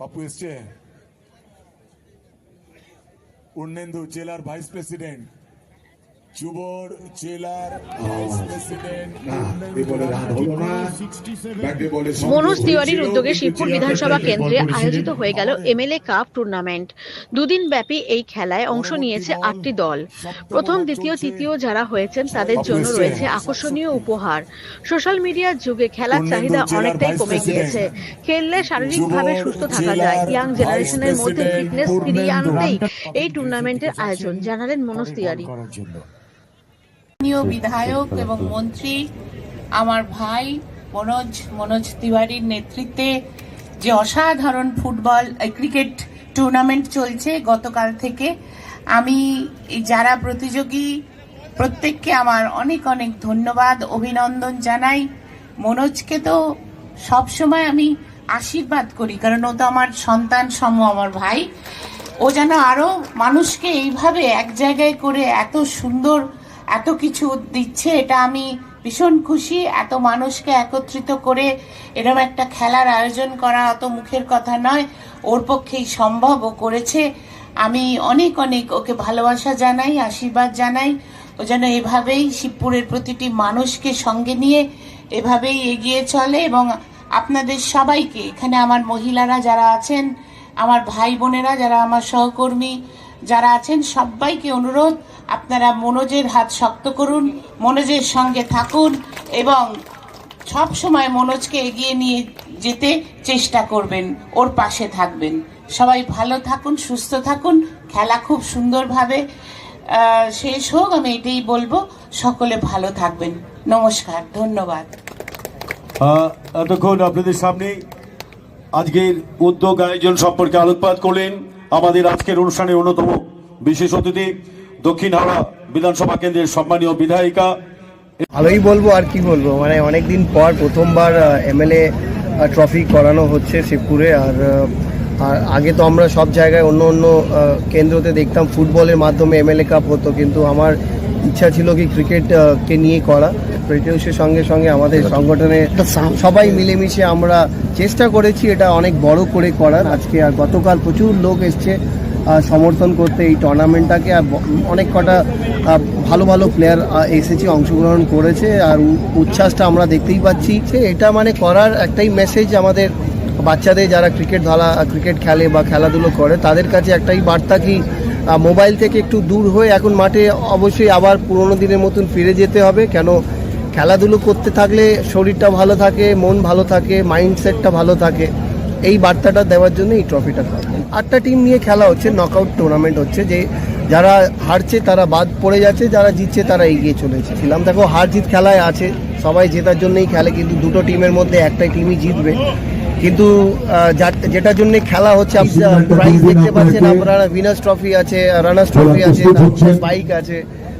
বাপু এসছে উন্নেন্দু জেলার vice president যুবর জেলার ভাইস প্রেসিডেন্ট মনোজ তিওয়ারির উদ্যোগে শিবপুর বিধানসভা কেন্দ্রে আয়োজিত হয়ে গেল এমএলএ কাপ টুর্নামেন্ট। দুদিন ব্যাপী এই খেলায় অংশ নিয়েছে আটটি দল। প্রথম দ্বিতীয় তৃতীয় যারা হয়েছেন তাদের জন্য রয়েছে আকর্ষণীয় উপহার। সোশ্যাল মিডিয়ার যুগে খেলার চাহিদা অনেকটাই কমে গিয়েছে। খেললে শারীরিকভাবে সুস্থ থাকা যায়। ইয়াং জেনারেশনের মধ্যে ফিটনেস ফিরিয়ে আনতেই এই টুর্নামেন্টের আয়োজন। জানালেন মনোজ তিওয়ারি। স্থানীয় বিধায়ক এবং মন্ত্রী, আমার ভাই মনোজ মনোজ তিওয়ারির নেতৃত্বে যে অসাধারণ ফুটবল ক্রিকেট টুর্নামেন্ট চলছে গতকাল থেকে, আমি যারা প্রতিযোগী, প্রত্যেককে আমার অনেক অনেক ধন্যবাদ, অভিনন্দন জানাই। মনোজকে তো সবসময় আমি আশীর্বাদ করি, কারণ ও তো আমার সন্তান সম, আমার ভাই। ও যেন আরও মানুষকে এইভাবে এক জায়গায় করে এত সুন্দর এত কিছু দিচ্ছে, এটা আমি ভীষণ খুশি। এত মানুষকে একত্রিত করে এরকম একটা খেলার আয়োজন করা অত মুখের কথা নয়, ওর পক্ষেই সম্ভব, ও করেছে। আমি অনেক অনেক ওকে ভালোবাসা জানাই, আশীর্বাদ জানাই। ও যেন এভাবেই শিবপুরের প্রতিটি মানুষকে সঙ্গে নিয়ে এভাবেই এগিয়ে চলে এবং আপনাদের সবাইকে, এখানে আমার মহিলারা যারা আছেন, আমার ভাই বোনেরা যারা আমার সহকর্মী যারা আছেন, সবাইকে অনুরোধ, আপনারা মনোজের হাত শক্ত করুন, মনোজের সঙ্গে থাকুন এবং সব সময় মনোজকে এগিয়ে নিয়ে যেতে চেষ্টা করবেন, ওর পাশে থাকবেন। সবাই ভালো থাকুন, সুস্থ থাকুন, খেলা খুব সুন্দরভাবে শেষ হোক, আমি এটাই বলব, সকলে ভালো থাকবেন। নমস্কার, ধন্যবাদ। এতক্ষণ আপনাদের সামনে আজকের উদ্যোগ আয়োজন সম্পর্কে আলোকপাত করলেন আমাদের আজকের অনুষ্ঠানের অন্যতম বিশেষ অতিথি দক্ষিণ হাওড়া বিধানসভা কেন্দ্রের সম্মানীয় বিধায়িকা। ভালোই বলব আর কি বলব মানে অনেকদিন পর প্রথমবার এমএলএ ট্রফি করানো হচ্ছে শিবপুরে, আর আর আগে তো আমরা সব জায়গায় অন্য অন্য কেন্দ্রতে দেখতাম ফুটবলের মাধ্যমে এমএলএ কাপ হতো, কিন্তু আমার ইচ্ছা ছিল কি ক্রিকেটকে নিয়ে করা। ক্রিকেটের সঙ্গে সঙ্গে আমাদের সংগঠনে সবাই মিলেমিশে আমরা চেষ্টা করেছি এটা অনেক বড় করে করার। আজকে আর গতকাল প্রচুর লোক এসছে সমর্থন করতে এই টুর্নামেন্টটাকে আর অনেক কটা ভালো ভালো প্লেয়ার এসেছে অংশগ্রহণ করেছে আর উচ্ছ্বাসটা আমরা দেখতেই পাচ্ছি। যে এটা মানে করার একটাই মেসেজ আমাদের বাচ্চাদের যারা ক্রিকেট ধরা ক্রিকেট খেলে বা খেলাধুলো করে তাদের কাছে একটাই বার্তা কি মোবাইল থেকে একটু দূর হয়ে এখন মাঠে অবশ্যই আবার পুরোনো দিনের মতন ফিরে যেতে হবে। কেন খেলাধুলো করতে থাকলে শরীরটা ভালো থাকে মন ভালো থাকে মাইন্ডসেটটা ভালো থাকে। এই বার্তাটা দেওয়ার জন্য এই ট্রফিটা আটটা টিম নিয়ে খেলা হচ্ছে নকআউট টুর্নামেন্ট হচ্ছে যে যারা হারছে তারা বাদ পড়ে যাচ্ছে যারা জিতছে তারা এগিয়ে চলেছে ছিলাম দেখো হার জিত খেলায় আছে সবাই জেতার জন্যই খেলে কিন্তু দুটো টিমের মধ্যে একটাই টিমই জিতবে। কিন্তু যেটার জন্য খেলা হচ্ছে প্রাইজ দেখতে পাচ্ছেন আপনারা উইনার্স ট্রফি আছে রানার্স ট্রফি আছে বাইক আছে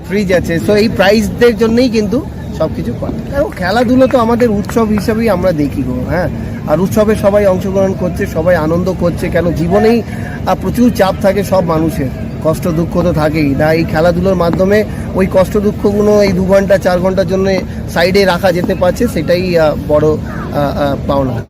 ফ্রিজ আছে। সো এই প্রাইজদের জন্যই কিন্তু সবকিছু করে। আর খেলাধুলো তো আমাদের উৎসব হিসাবেই আমরা দেখি গো হ্যাঁ? আর উৎসবে সবাই অংশগ্রহণ করছে, সবাই আনন্দ করছে, কেন জীবনেই প্রচুর চাপ থাকে সব মানুষের। কষ্ট দুঃখ তো থাকেই। না, এই খেলাধুলোর মাধ্যমে ওই কষ্ট দুঃখগুলো এই দু ঘণ্টা, চার ঘণ্টার জন্য সাইডে রাখা যেতে পারছে, সেটাই বড় পাওনা।